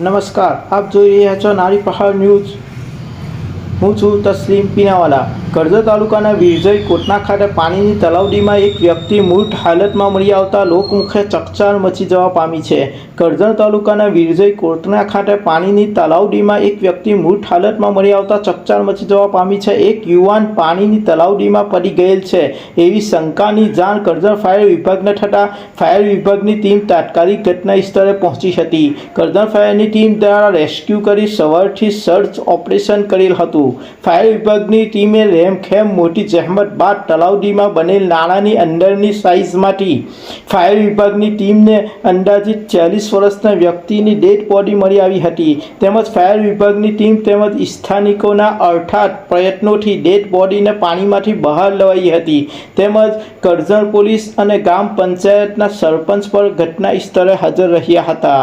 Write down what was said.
નમસ્કાર. આપ જોઈ રહ્યા છો નારી પહાડ ન્યૂઝ. હું છું તસ્લીમ પીનાવાલા કરજણ તાલુકાના વિરજય કોટના ખાતે પાણીની તલાવડીમાં એક વ્યક્તિ મૃત હાલતમાં મળી આવતા લોકમુખે ચકચાર મચી જવા પામી છે. કરજણ તાલુકાના વિરજય કોટના ખાતે પાણીની તલાવડીમાં એક વ્યક્તિ મૃત હાલતમાં મળી આવતા ચકચાર મચી જવા પામી છે. એક યુવાન પાણીની તલાવડીમાં પડી ગયેલ છે. એવી શંકાની જાણ કરજણ ફાયર વિભાગને થતાં ફાયર વિભાગની ટીમ તાત્કાલિક ઘટના સ્થળે પહોંચી હતી. કરજણ ફાયરની ટીમ દ્વારા રેસ્ક્યુ કરી સવારથી સર્ચ ઓપરેશન કરેલ હતું. ફાયર વિભાગની ટીમે રેમખેમ મોટી જહેમત બાદ તલાવડીમાં બનેલ નાણાંની અંદરની સાઇઝમાંથી ફાયર વિભાગની ટીમને અંદાજિત ચાલીસ વર્ષના વ્યક્તિની ડેડ બોડી મળી આવી હતી. તેમજ ફાયર વિભાગની ટીમ તેમજ સ્થાનિકોના અર્થાત પ્રયત્નોથી ડેડ બોડીને પાણીમાંથી બહાર લવાઈ હતી. તેમજ કરજણ પોલીસ અને ગ્રામ પંચાયતના સરપંચ પર ઘટના સ્થળે હાજર રહ્યા હતા.